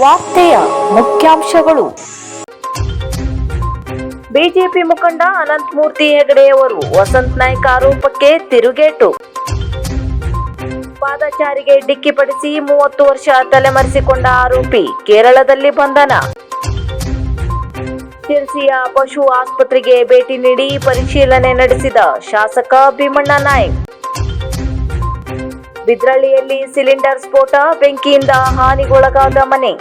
ವಾರ್ತೆಯ ಮುಖ್ಯಾಂಶಗಳು. ಬಿಜೆಪಿ ಮುಖಂಡ ಅನಂತಮೂರ್ತಿ ಹೆಗಡೆಯವರು ವಸಂತ್ ನಾಯ್ಕ ಆರೋಪಕ್ಕೆ ತಿರುಗೇಟು. ಪಾದಚಾರಿಗೆ ಡಿಕ್ಕಿಪಡಿಸಿ ಮೂವತ್ತು ವರ್ಷ ತಲೆಮರೆಸಿಕೊಂಡ ಆರೋಪಿ ಕೇರಳದಲ್ಲಿ ಬಂಧನ. ಶಿರ್ಸಿಯ ಪಶು ಆಸ್ಪತ್ರೆಗೆ ಭೇಟಿ ನೀಡಿ ಪರಿಶೀಲನೆ ನಡೆಸಿದ ಶಾಸಕ ಭೀಮಣ್ಣ ನಾಯ್ಕ್. ಬಿದ್ರಳ್ಳಿಯಲ್ಲಿ ಸಿಲಿಂಡರ್ ಸ್ಫೋಟ ಬೆಂಕಿಯಿಂದ ಹಾನಿಗೊಳಗಾದ ಮನೆ.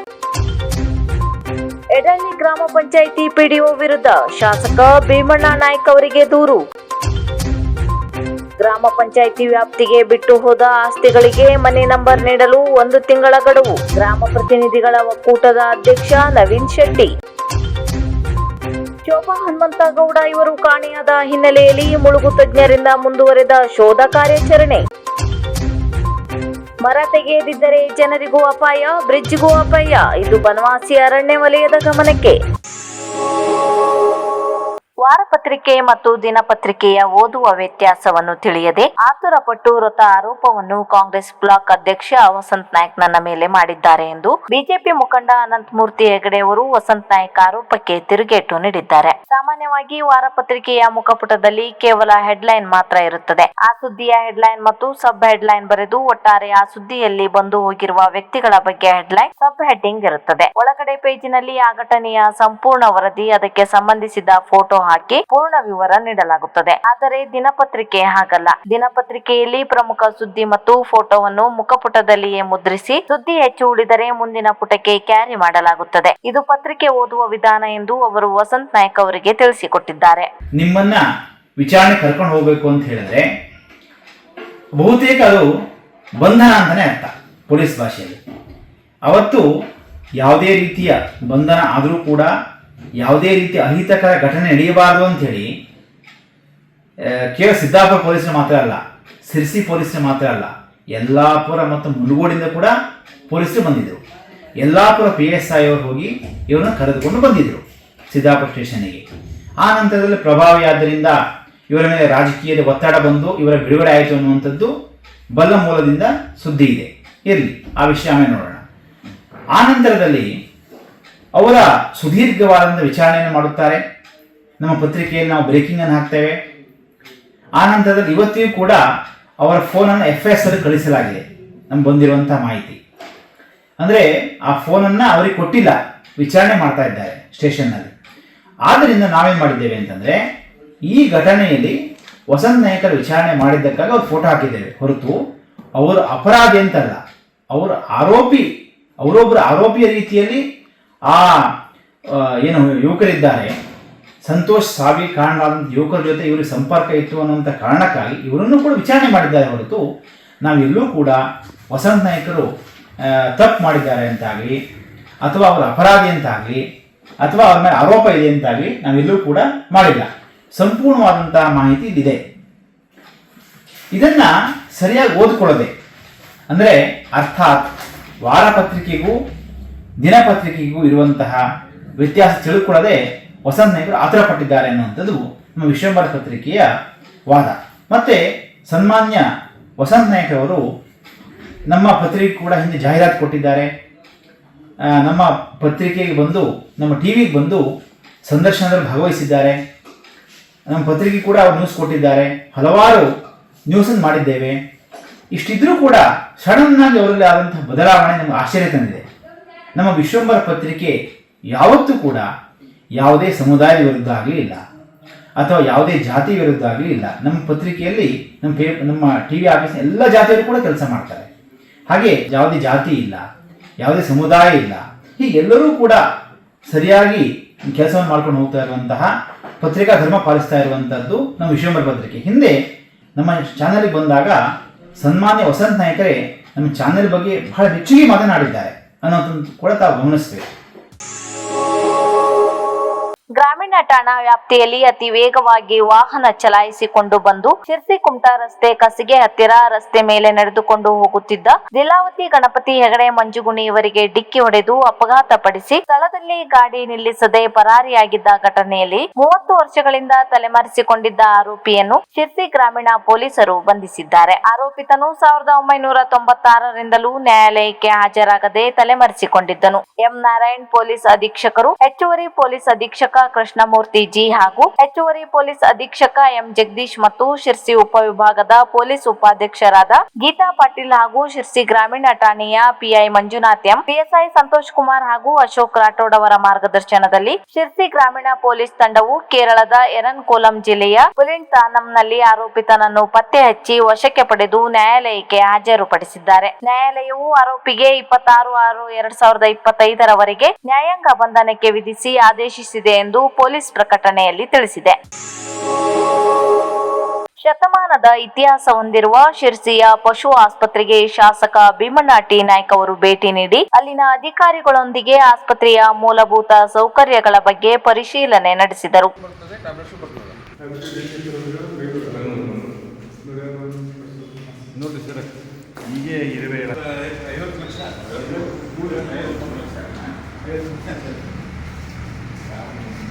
ಎಡಳ್ಳಿ ಗ್ರಾಮ ಪಂಚಾಯಿತಿ ಪಿಡಿಒ ವಿರುದ್ಧ ಶಾಸಕ ಭೀಮಣ್ಣ ನಾಯ್ಕ ಅವರಿಗೆ ದೂರು. ಗ್ರಾಮ ಪಂಚಾಯಿತಿ ವ್ಯಾಪ್ತಿಗೆ ಬಿಟ್ಟು ಹೋದ ಆಸ್ತಿಗಳಿಗೆ ಮನೆ ನಂಬರ್ ನೀಡಲು ಒಂದು ತಿಂಗಳ ಗಡುವು. ಗ್ರಾಮ ಪ್ರತಿನಿಧಿಗಳ ಒಕ್ಕೂಟದ ಅಧ್ಯಕ್ಷ ನವೀನ್ ಶೆಟ್ಟಿ. ಶೋಭಾ ಹನುಮಂತಗೌಡ ಇವರು ಕಾಣೆಯಾದ ಹಿನ್ನೆಲೆಯಲ್ಲಿ ಮುಳುಗು ತಜ್ಞರಿಂದ ಮುಂದುವರೆದ ಶೋಧ ಕಾರ್ಯಾಚರಣೆ. ಮರ ತೆಗೆಯದಿದ್ದರೆ ಜನರಿಗೂ ಅಪಾಯ ಬ್ರಿಡ್ಜ್ಗೂ ಅಪಾಯ. ಇದು ಬನವಾಸಿ ಅರಣ್ಯ ವಲಯದ ಗಮನಕ್ಕೆ. ವಾರಪತ್ರಿಕೆ ಮತ್ತು ದಿನಪತ್ರಿಕೆಯ ಓದುವ ವ್ಯತ್ಯಾಸವನ್ನು ತಿಳಿಯದೆ ಆತುರಪಟ್ಟು ವೃತ ಆರೋಪವನ್ನು ಕಾಂಗ್ರೆಸ್ ಬ್ಲಾಕ್ ಅಧ್ಯಕ್ಷ ವಸಂತ್ ನಾಯ್ಕ್ ನನ್ನ ಮೇಲೆ ಮಾಡಿದ್ದಾರೆ ಎಂದು ಬಿಜೆಪಿ ಮುಖಂಡ ಅನಂತಮೂರ್ತಿ ಹೆಗಡೆ ಅವರು ವಸಂತ್ ನಾಯ್ಕ್ ಆರೋಪಕ್ಕೆ ತಿರುಗೇಟು ನೀಡಿದ್ದಾರೆ. ಸಾಮಾನ್ಯವಾಗಿ ವಾರಪತ್ರಿಕೆಯ ಮುಖಪುಟದಲ್ಲಿ ಕೇವಲ ಹೆಡ್ಲೈನ್ ಮಾತ್ರ ಇರುತ್ತದೆ. ಆ ಸುದ್ದಿಯ ಹೆಡ್ಲೈನ್ ಮತ್ತು ಸಬ್ ಹೆಡ್ಲೈನ್ ಬರೆದು ಒಟ್ಟಾರೆ ಆ ಸುದ್ದಿಯಲ್ಲಿ ಬಂದು ಹೋಗಿರುವ ವ್ಯಕ್ತಿಗಳ ಬಗ್ಗೆ ಹೆಡ್ಲೈನ್ ಸಬ್ ಹೆಡ್ಡಿಂಗ್ ಇರುತ್ತದೆ. ಒಳಗಡೆ ಪೇಜಿನಲ್ಲಿ ಆ ಘಟನೆಯ ಸಂಪೂರ್ಣ ವರದಿ, ಅದಕ್ಕೆ ಸಂಬಂಧಿಸಿದ ಫೋಟೋ ಪೂರ್ಣ ವಿವರ ನೀಡಲಾಗುತ್ತದೆ. ಆದರೆ ದಿನಪತ್ರಿಕೆ ಹಾಗಲ್ಲ. ದಿನಪತ್ರಿಕೆಯಲ್ಲಿ ಪ್ರಮುಖ ಸುದ್ದಿ ಮತ್ತು ಫೋಟೋವನ್ನು ಮುಖಪುಟದಲ್ಲಿಯೇ ಮುದ್ರಿಸಿ ಸುದ್ದಿ ಹೆಚ್ಚು ಉಳಿದರೆ ಮುಂದಿನ ಪುಟಕ್ಕೆ ಕ್ಯಾರಿ ಮಾಡಲಾಗುತ್ತದೆ. ಇದು ಪತ್ರಿಕೆ ಓದುವ ವಿಧಾನ ಎಂದು ಅವರು ವಸಂತ್ ನಾಯ್ಕ ಅವರಿಗೆ ತಿಳಿಸಿಕೊಟ್ಟಿದ್ದಾರೆ. ನಿಮ್ಮನ್ನ ವಿಚಾರಣೆ ಕರ್ಕೊಂಡು ಹೋಗಬೇಕು ಅಂತ ಹೇಳಿದ್ರೆ ಬಹುತೇಕ ಅದು ಬಂಧನ ಅಂತಾನೆ ಅರ್ಥ ಪೊಲೀಸ್ ಭಾಷೆಯಲ್ಲಿ. ಅವತ್ತು ಯಾವುದೇ ರೀತಿಯ ಬಂಧನ ಆದರೂ ಕೂಡ ಯಾವುದೇ ರೀತಿ ಅಹಿತಕರ ಘಟನೆ ನಡೆಯಬಾರದು ಅಂಥೇಳಿ ಕೇವಲ ಸಿದ್ದಾಪುರ ಪೊಲೀಸರು ಮಾತ್ರ ಅಲ್ಲ, ಸಿರ್ಸಿ ಪೊಲೀಸರು ಮಾತ್ರ ಅಲ್ಲ, ಯಲ್ಲಾಪುರ ಮತ್ತು ಮುಳುಗೋಡಿಂದ ಕೂಡ ಪೊಲೀಸರು ಬಂದಿದ್ದರು ಯಲ್ಲಾಪುರ ಪಿ ಎಸ್ ಐ ಅವರು ಹೋಗಿ ಇವರನ್ನು ಕರೆದುಕೊಂಡು ಬಂದಿದ್ದರು ಸಿದ್ದಾಪುರ ಸ್ಟೇಷನ್ಗೆ. ಆ ನಂತರದಲ್ಲಿ ಪ್ರಭಾವಿಯಾದ್ದರಿಂದ ಇವರ ಮೇಲೆ ರಾಜಕೀಯದ ಒತ್ತಡ ಬಂದು ಇವರ ಬಿಡುಗಡೆ ಆಯಿತು ಅನ್ನುವಂಥದ್ದು ಬಲ್ಲ ಮೂಲದಿಂದ ಸುದ್ದಿ ಇದೆ. ಇರಲಿ, ಆ ವಿಷಯ ಆಮೇಲೆ ನೋಡೋಣ. ಆ ನಂತರದಲ್ಲಿ ಅವರ ಸುದೀರ್ಘವಾದಂಥ ವಿಚಾರಣೆಯನ್ನು ಮಾಡುತ್ತಾರೆ. ನಮ್ಮ ಪತ್ರಿಕೆಯಲ್ಲಿ ನಾವು ಬ್ರೇಕಿಂಗ್ ಅನ್ನು ಹಾಕ್ತೇವೆ. ಆ ನಂತರದಲ್ಲಿ ಇವತ್ತಿಗೂ ಕೂಡ ಅವರ ಫೋನನ್ನು ಎಫ್ ಎಸ್ ಅಲ್ಲಿ ಕಳಿಸಲಾಗಿದೆ. ನಮ್ಗೆ ಬಂದಿರುವಂತಹ ಮಾಹಿತಿ. ಅಂದರೆ ಆ ಫೋನನ್ನು ಅವರಿಗೆ ಕೊಟ್ಟಿಲ್ಲ. ವಿಚಾರಣೆ ಮಾಡ್ತಾ ಇದ್ದಾರೆ ಸ್ಟೇಷನ್ನಲ್ಲಿ ಆದ್ದರಿಂದ ನಾವೇನು ಮಾಡಿದ್ದೇವೆ ಅಂತಂದರೆ, ಈ ಘಟನೆಯಲ್ಲಿ ವಸಂತ ನಾಯಕರ ವಿಚಾರಣೆ ಮಾಡಿದ್ದಕ್ಕಾಗಿ ಅವ್ರು ಫೋಟೋ ಹಾಕಿದ್ದೇವೆ. ಹೊರತು ಅವರು ಅಪರಾಧಿ ಅಂತಲ್ಲ, ಅವರು ಆರೋಪಿ ಅವರೊಬ್ಬರು ಆರೋಪಿಯ ರೀತಿಯಲ್ಲಿ ಆ ಏನು ಯುವಕರಿದ್ದಾರೆ. ಸಂತೋಷ್ ಸಾವಿ ಕಾರಣವಾದಂಥ ಯುವಕರ ಜೊತೆ ಇವರಿಗೆ ಸಂಪರ್ಕ ಇತ್ತು ಅನ್ನುವಂಥ ಕಾರಣಕ್ಕಾಗಿ ಇವರನ್ನು ಕೂಡ ವಿಚಾರಣೆ ಮಾಡಿದ್ದಾರೆ ಹೊರತು ನಾವೆಲ್ಲೂ ಕೂಡ ವಸಂತ ನಾಯಕರು ತಪ್ಪು ಮಾಡಿದ್ದಾರೆ ಅಂತಾಗಲಿ, ಅಥವಾ ಅವರ ಅಪರಾಧಿ ಅಂತಾಗಲಿ, ಅಥವಾ ಅವ್ರ ಮೇಲೆ ಆರೋಪ ಇದೆ ಅಂತಾಗಲಿ ನಾವೆಲ್ಲೂ ಕೂಡ ಮಾಡಿಲ್ಲ. ಸಂಪೂರ್ಣವಾದಂತಹ ಮಾಹಿತಿ ಇಲ್ಲಿದೆ ಇದನ್ನ ಸರಿಯಾಗಿ ಓದ್ಕೊಳ್ಳದೆ, ಅಂದರೆ ಅರ್ಥಾತ್ ವಾರಪತ್ರಿಕೆಗೂ ದಿನಪತ್ರಿಕೆಗೂ ಇರುವಂತಹ ವ್ಯತ್ಯಾಸ ತಿಳ್ಕೊಳ್ಳದೆ ವಸಂತ ನಾಯಕರು ಆತರ ಪಟ್ಟಿದ್ದಾರೆ ಅನ್ನುವಂಥದ್ದು ನಮ್ಮ ವಿಶ್ವಂಬರ ಪತ್ರಿಕೆಯ ವಾದ. ಮತ್ತೆ ಸನ್ಮಾನ್ಯ ವಸಂತ ನಾಯಕರವರು ನಮ್ಮ ಪತ್ರಿಕೆ ಕೂಡ ಹಿಂದೆ ಜಾಹೀರಾತು ಕೊಟ್ಟಿದ್ದಾರೆ. ನಮ್ಮ ಪತ್ರಿಕೆಗೆ ಬಂದು, ನಮ್ಮ ಟಿ ವಿಗೆ ಬಂದು ಸಂದರ್ಶನದಲ್ಲಿ ಭಾಗವಹಿಸಿದ್ದಾರೆ. ನಮ್ಮ ಪತ್ರಿಕೆ ಕೂಡ ಅವರು ನ್ಯೂಸ್ ಕೊಟ್ಟಿದ್ದಾರೆ. ಹಲವಾರು ನ್ಯೂಸನ್ನು ಮಾಡಿದ್ದೇವೆ. ಇಷ್ಟಿದ್ರೂ ಕೂಡ ಸಡನ್ ಆಗಿ ಅವರಲ್ಲಿ ಆದಂತಹ ಬದಲಾವಣೆ ನಮಗೆ ಆಶ್ಚರ್ಯ ತಂದಿದೆ. ನಮ್ಮ ವಿಶ್ವಂಬರ ಪತ್ರಿಕೆ ಯಾವತ್ತೂ ಕೂಡ ಯಾವುದೇ ಸಮುದಾಯದ ವಿರುದ್ಧ ಆಗಲಿ ಇಲ್ಲ, ಅಥವಾ ಯಾವುದೇ ಜಾತಿ ವಿರುದ್ಧ ಆಗಲಿ ಇಲ್ಲ. ನಮ್ಮ ಪತ್ರಿಕೆಯಲ್ಲಿ, ನಮ್ಮ ಪೇ, ನಮ್ಮ ಟಿ ವಿ ಆಫೀಸ್ ಎಲ್ಲ ಜಾತಿಯವರು ಕೂಡ ಕೆಲಸ ಮಾಡ್ತಾರೆ. ಹಾಗೆ ಯಾವುದೇ ಜಾತಿ ಇಲ್ಲ, ಯಾವುದೇ ಸಮುದಾಯ ಇಲ್ಲ, ಹೀಗೆ ಎಲ್ಲರೂ ಕೂಡ ಸರಿಯಾಗಿ ಕೆಲಸವನ್ನು ಮಾಡ್ಕೊಂಡು ಹೋಗ್ತಾ ಇರುವಂತಹ ಪತ್ರಿಕಾ ಧರ್ಮ ಪಾಲಿಸ್ತಾ ಇರುವಂಥದ್ದು ನಮ್ಮ ವಿಶ್ವಂಬರ ಪತ್ರಿಕೆ. ಹಿಂದೆ ನಮ್ಮ ಚಾನಲ್ಗೆ ಬಂದಾಗ ಸನ್ಮಾನ್ಯ ವಸಂತ ನಾಯಕರೇ ನಮ್ಮ ಚಾನೆಲ್ ಬಗ್ಗೆ ಬಹಳ ಹೆಚ್ಚಿಗೆ ಮಾತನಾಡಿದ್ದಾರೆ. ಅನ್ನೋದನ್ನು ಕೂಡ ತಾವು ಗಮನಿಸಬೇಕು ಗ್ರಾಮೀಣ ಠಾಣಾ ವ್ಯಾಪ್ತಿಯಲ್ಲಿ ಅತಿ ವೇಗವಾಗಿ ವಾಹನ ಚಲಾಯಿಸಿಕೊಂಡು ಬಂದು ಶಿರ್ಸಿ ಕುಮಟಾ ರಸ್ತೆ ಕಸಿಗೆ ಹತ್ತಿರ ರಸ್ತೆ ಮೇಲೆ ನಡೆದುಕೊಂಡು ಹೋಗುತ್ತಿದ್ದ ಲೀಲಾವತಿ ಗಣಪತಿ ಹೆಗಡೆ ಮಂಜುಗುಣಿ ಇವರಿಗೆ ಡಿಕ್ಕಿ ಹೊಡೆದು ಅಪಘಾತ ಪಡಿಸಿ ಸ್ಥಳದಲ್ಲಿ ಗಾಡಿ ನಿಲ್ಲಿಸದೆ ಪರಾರಿಯಾಗಿದ್ದ ಘಟನೆಯಲ್ಲಿ ಮೂವತ್ತು ವರ್ಷಗಳಿಂದ ತಲೆಮರೆಸಿಕೊಂಡಿದ್ದ ಆರೋಪಿಯನ್ನು ಶಿರ್ಸಿ ಗ್ರಾಮೀಣ ಪೊಲೀಸರು ಬಂಧಿಸಿದ್ದಾರೆ. ಆರೋಪಿತನು ಸಾವಿರದ ಒಂಬೈನೂರ ತೊಂಬತ್ತಾರರಿಂದಲೂ ನ್ಯಾಯಾಲಯಕ್ಕೆ ಹಾಜರಾಗದೆ ತಲೆಮರೆಸಿಕೊಂಡಿದ್ದನು. ಎಂ ನಾರಾಯಣ್ ಪೊಲೀಸ್ ಅಧೀಕ್ಷಕರು ಹೆಚ್ಚುವರಿ ಪೊಲೀಸ್ ಅಧೀಕ್ಷಕ ಕೃಷ್ಣಮೂರ್ತಿ ಜಿ ಹಾಗೂ ಹೆಚ್ಚುವರಿ ಪೊಲೀಸ್ ಅಧೀಕ್ಷಕ ಎಂ ಜಗದೀಶ್ ಮತ್ತು ಶಿರ್ಸಿ ಉಪವಿಭಾಗದ ಪೊಲೀಸ್ ಉಪಾಧ್ಯಕ್ಷರಾದ ಗೀತಾ ಪಾಟೀಲ್ ಹಾಗೂ ಶಿರ್ಸಿ ಗ್ರಾಮೀಣ ಠಾಣೆಯ PI Manjunath M, PSI Santosh Kumar ಹಾಗೂ ಅಶೋಕ್ ರಾಠೋಡ್ ಅವರ ಮಾರ್ಗದರ್ಶನದಲ್ಲಿ ಶಿರ್ಸಿ ಗ್ರಾಮೀಣ ಪೊಲೀಸ್ ತಂಡವು ಕೇರಳದ ಎರನ್ಕೋಲಂ ಜಿಲ್ಲೆಯ ಪುಲಿಂಟ್ ತಾನಂನಲ್ಲಿ ಆರೋಪಿತನನ್ನು ಪತ್ತೆ ಹಚ್ಚಿ ವಶಕ್ಕೆ ಪಡೆದು ನ್ಯಾಯಾಲಯಕ್ಕೆ ಹಾಜರುಪಡಿಸಿದ್ದಾರೆ. ನ್ಯಾಯಾಲಯವು ಆರೋಪಿಗೆ ಇಪ್ಪತ್ತಾರು ಆರು ಎರಡ್ ಸಾವಿರದ ಇಪ್ಪತ್ತೈದರವರೆಗೆ ನ್ಯಾಯಾಂಗ ಬಂಧನಕ್ಕೆ ವಿಧಿಸಿ ಆದೇಶಿಸಿದೆ ಎಂದು ಪೊಲೀಸ್ ಪ್ರಕಟಣೆಯಲ್ಲಿ ತಿಳಿಸಿದೆ. ಶತಮಾನದ ಇತಿಹಾಸ ಹೊಂದಿರುವ ಶಿರ್ಸಿಯ ಪಶು ಆಸ್ಪತ್ರೆಗೆ ಶಾಸಕ ಭೀಮಣ್ಣ ಟಿ. ನಾಯ್ಕ ಅವರು ಭೇಟಿ ನೀಡಿ, ಅಲ್ಲಿನ ಅಧಿಕಾರಿಗಳೊಂದಿಗೆ ಆಸ್ಪತ್ರೆಯ ಮೂಲಭೂತ ಸೌಕರ್ಯಗಳ ಬಗ್ಗೆ ಪರಿಶೀಲನೆ ನಡೆಸಿದರು.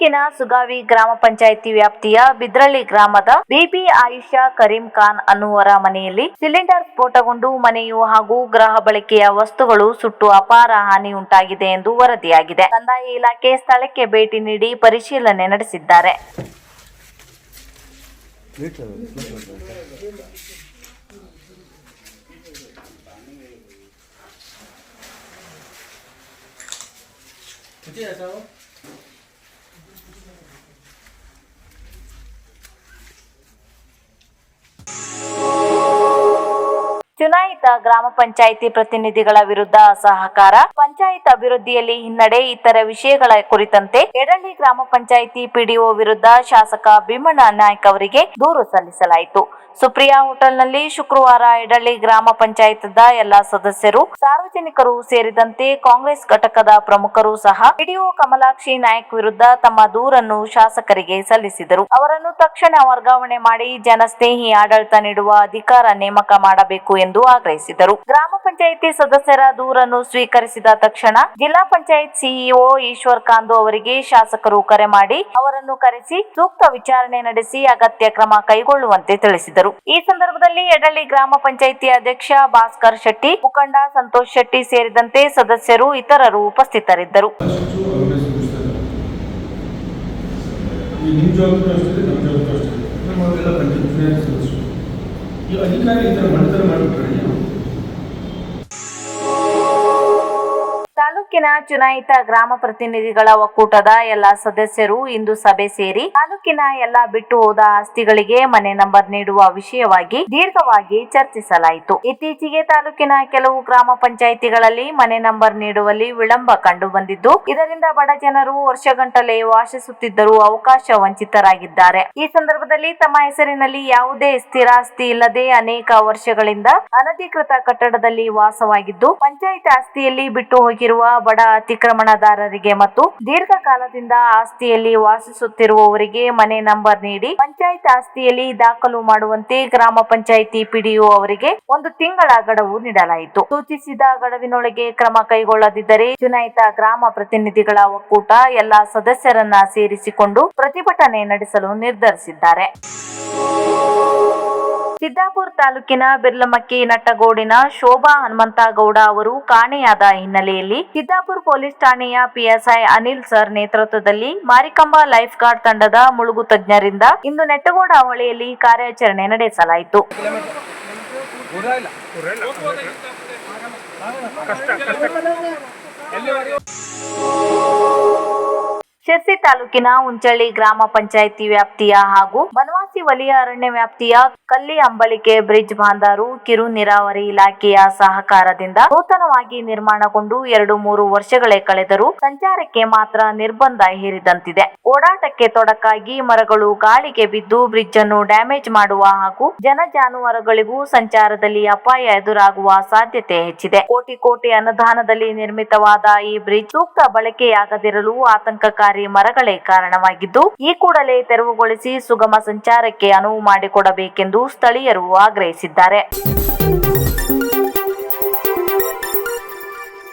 ತಾಲೂಕಿನ ಸುಗಾವಿ ಗ್ರಾಮ ಪಂಚಾಯಿತಿ ವ್ಯಾಪ್ತಿಯ ಬಿದ್ರಳ್ಳಿ ಗ್ರಾಮದ ಬಿಬಿ ಆಯಿಷಾ ಕರೀಂ ಖಾನ್ ಅನ್ನುವರ ಮನೆಯಲ್ಲಿ ಸಿಲಿಂಡರ್ ಸ್ಫೋಟಗೊಂಡು ಮನೆಯು ಹಾಗೂ ಗೃಹ ಬಳಕೆಯ ವಸ್ತುಗಳು ಸುಟ್ಟು ಅಪಾರ ಹಾನಿ ಉಂಟಾಗಿದೆ ಎಂದು ವರದಿಯಾಗಿದೆ. ಕಂದಾಯ ಇಲಾಖೆ ಸ್ಥಳಕ್ಕೆ ಭೇಟಿ ನೀಡಿ ಪರಿಶೀಲನೆ ನಡೆಸಿದ್ದಾರೆ. ಚುನಾಯಿತ ಗ್ರಾಮ ಪಂಚಾಯಿತಿ ಪ್ರತಿನಿಧಿಗಳ ವಿರುದ್ಧ ಅಸಹಕಾರ. ಪಂಚಾಯತ್ ಅಭಿವೃದ್ಧಿಯಲ್ಲಿ ಹಿನ್ನಡೆ ಇತರ ವಿಷಯಗಳ ಕುರಿತಂತೆ ಎಡಳ್ಳಿ ಗ್ರಾಮ ಪಂಚಾಯಿತಿ ಪಿಡಿಒ ವಿರುದ್ಧ ಶಾಸಕ ಭೀಮಣ್ಣ ನಾಯ್ಕ ಅವರಿಗೆ ದೂರು ಸಲ್ಲಿಸಲಾಯಿತು. ಸುಪ್ರಿಯಾ ಹೋಟೆಲ್ನಲ್ಲಿ ಶುಕ್ರವಾರ ಎಡಳ್ಳಿ ಗ್ರಾಮ ಪಂಚಾಯತ್ದ ಎಲ್ಲಾ ಸದಸ್ಯರು, ಸಾರ್ವಜನಿಕರು ಸೇರಿದಂತೆ ಕಾಂಗ್ರೆಸ್ ಘಟಕದ ಪ್ರಮುಖರು ಸಹ ಪಿಡಿಒ ಕಮಲಾಕ್ಷಿ ನಾಯಕ್ ವಿರುದ್ಧ ತಮ್ಮ ದೂರನ್ನು ಶಾಸಕರಿಗೆ ಸಲ್ಲಿಸಿದರು. ಅವರನ್ನು ತಕ್ಷಣ ವರ್ಗಾವಣೆ ಮಾಡಿ ಜನಸ್ನೇಹಿ ಆಡಳಿತ ನೀಡುವ ಅಧಿಕಾರ ನೇಮಕ ಮಾಡಬೇಕು ಎಂದು ಆಗ್ರಹಿಸಿದರು. ಗ್ರಾಮ ಪಂಚಾಯಿತಿ ಸದಸ್ಯರ ದೂರನ್ನು ಸ್ವೀಕರಿಸಿದ ತಕ್ಷಣ ಜಿಲ್ಲಾ ಪಂಚಾಯತ್ ಸಿಇಒ ಈಶ್ವರ್ ಕಾಂದು ಅವರಿಗೆ ಶಾಸಕರು ಕರೆ ಮಾಡಿ ಅವರನ್ನು ಕರೆಸಿ ಸೂಕ್ತ ವಿಚಾರಣೆ ನಡೆಸಿ ಅಗತ್ಯ ಕ್ರಮ ಕೈಗೊಳ್ಳುವಂತೆ ತಿಳಿಸಿದರು. ಈ ಸಂದರ್ಭದಲ್ಲಿ ಎಡಳ್ಳಿ ಗ್ರಾಮ ಪಂಚಾಯಿತಿ ಅಧ್ಯಕ್ಷ ಭಾಸ್ಕರ್ ಶೆಟ್ಟಿ, ಮುಖಂಡ ಸಂತೋಷ್ ಶೆಟ್ಟಿ ಸೇರಿದಂತೆ ಸದಸ್ಯರು ಇತರರು ಉಪಸ್ಥಿತರಿದ್ದರು. ಅಧಿಕಾರಿ ಮಾಡಿಬಿಟ್ರೆ ತಾಲೂಕಿನ ಚುನಾಯಿತ ಗ್ರಾಮ ಪ್ರತಿನಿಧಿಗಳ ಒಕ್ಕೂಟದ ಎಲ್ಲ ಸದಸ್ಯರು ಇಂದು ಸಭೆ ಸೇರಿ ತಾಲೂಕಿನ ಎಲ್ಲಾ ಬಿಟ್ಟು ಹೋದ ಆಸ್ತಿಗಳಿಗೆ ಮನೆ ನಂಬರ್ ನೀಡುವ ವಿಷಯವಾಗಿ ದೀರ್ಘವಾಗಿ ಚರ್ಚಿಸಲಾಯಿತು. ಇತ್ತೀಚೆಗೆ ತಾಲೂಕಿನ ಕೆಲವು ಗ್ರಾಮ ಪಂಚಾಯಿತಿಗಳಲ್ಲಿ ಮನೆ ನಂಬರ್ ನೀಡುವಲ್ಲಿ ವಿಳಂಬ ಕಂಡು ಬಂದಿದ್ದು ಇದರಿಂದ ಬಡ ಜನರು ವರ್ಷಗಂಟಲೆ ವಾಸಿಸುತ್ತಿದ್ದರೂ ಅವಕಾಶ ವಂಚಿತರಾಗಿದ್ದಾರೆ. ಈ ಸಂದರ್ಭದಲ್ಲಿ ತಮ್ಮ ಹೆಸರಿನಲ್ಲಿ ಯಾವುದೇ ಸ್ಥಿರಾಸ್ತಿ ಇಲ್ಲದೆ ಅನೇಕ ವರ್ಷಗಳಿಂದ ಅನಧಿಕೃತ ಕಟ್ಟಡದಲ್ಲಿ ವಾಸವಾಗಿದ್ದು, ಪಂಚಾಯತ್ ಆಸ್ತಿಯಲ್ಲಿ ಬಿಟ್ಟು ಹೋಗಿರುವ ಬಡ ಅತಿಕ್ರಮಣದಾರರಿಗೆ ಮತ್ತು ದೀರ್ಘಕಾಲದಿಂದ ಆಸ್ತಿಯಲ್ಲಿ ವಾಸಿಸುತ್ತಿರುವವರಿಗೆ ಮನೆ ನಂಬರ್ ನೀಡಿ ಪಂಚಾಯತ್ ಆಸ್ತಿಯಲ್ಲಿ ದಾಖಲು ಮಾಡುವಂತೆ ಗ್ರಾಮ ಪಂಚಾಯಿತಿ ಪಿಡಿಒ ಅವರಿಗೆ ಒಂದು ತಿಂಗಳ ಗಡುವು ನೀಡಲಾಯಿತು. ಸೂಚಿಸಿದ ಗಡುವಿನೊಳಗೆ ಕ್ರಮ ಕೈಗೊಳ್ಳದಿದ್ದರೆ ಚುನಾಯಿತ ಗ್ರಾಮ ಪ್ರತಿನಿಧಿಗಳ ಒಕ್ಕೂಟ ಎಲ್ಲಾ ಸದಸ್ಯರನ್ನ ಸೇರಿಸಿಕೊಂಡು ಪ್ರತಿಭಟನೆ ನಡೆಸಲು ನಿರ್ಧರಿಸಿದ್ದಾರೆ. ಸಿದ್ದಾಪುರ ತಾಲೂಕಿನ ಬಿರ್ಲಮಕ್ಕಿ ನಟ್ಟಗೋಡಿನ ಶೋಭಾ ಹನುಮಂತಗೌಡ ಅವರು ಕಾಣೆಯಾದ ಹಿನ್ನೆಲೆಯಲ್ಲಿ ಸಿದ್ದಾಪುರ ಪೊಲೀಸ್ ಠಾಣೆಯ ಪಿಎಸ್ಐ ಅನಿಲ್ ಸರ್ ನೇತೃತ್ವದಲ್ಲಿ ಮಾರಿಕಂಬ ಲೈಫ್ ಗಾರ್ಡ್ ತಂಡದ ಮುಳುಗು ತಜ್ಞರಿಂದ ಇಂದು ನೆಟ್ಟಗೋಡ ಹೊಳೆಯಲ್ಲಿ ಕಾರ್ಯಾಚರಣೆ ನಡೆಸಲಾಯಿತು. ಶಿರ್ಸಿ ತಾಲೂಕಿನ ಉಂಚಳ್ಳಿ ಗ್ರಾಮ ಪಂಚಾಯಿತಿ ವ್ಯಾಪ್ತಿಯ ಹಾಗೂ ಬನವಾಸಿ ವಲಯ ಅರಣ್ಯ ವ್ಯಾಪ್ತಿಯ ಕಲ್ಲಿ ಅಂಬಳಿಕೆ ಬ್ರಿಡ್ಜ್ ಬಾಂದಾರು ಕಿರು ನೀರಾವರಿ ಇಲಾಖೆಯ ಸಹಕಾರದಿಂದ ನೂತನವಾಗಿ ನಿರ್ಮಾಣಗೊಂಡು ಎರಡು ಮೂರು ವರ್ಷಗಳೇ ಕಳೆದರೂ ಸಂಚಾರಕ್ಕೆ ಮಾತ್ರ ನಿರ್ಬಂಧ ಹೇರಿದಂತಿದೆ. ಓಡಾಟಕ್ಕೆ ತೊಡಕಾಗಿ ಮರಗಳು ಗಾಳಿಗೆ ಬಿದ್ದು ಬ್ರಿಡ್ಜ್ ಅನ್ನು ಡ್ಯಾಮೇಜ್ ಮಾಡುವ ಹಾಗೂ ಜನ ಜಾನುವಾರುಗಳಿಗೂ ಸಂಚಾರದಲ್ಲಿ ಅಪಾಯ ಎದುರಾಗುವ ಸಾಧ್ಯತೆ ಹೆಚ್ಚಿದೆ. ಕೋಟಿ ಕೋಟಿ ಅನುದಾನದಲ್ಲಿ ನಿರ್ಮಿತವಾದ ಈ ಬ್ರಿಡ್ಜ್ ಸೂಕ್ತ ಬಳಕೆಯಾಗದಿರಲು ಆತಂಕಕಾರಿ ಮರಗಳೇ ಕಾರಣವಾಗಿದ್ದು ಈ ಕೂಡಲೇ ತೆರವುಗೊಳಿಸಿ ಸುಗಮ ಸಂಚಾರಕ್ಕೆ ಅನುವು ಮಾಡಿಕೊಡಬೇಕೆಂದು ಸ್ಥಳೀಯರು ಆಗ್ರಹಿಸಿದ್ದಾರೆ.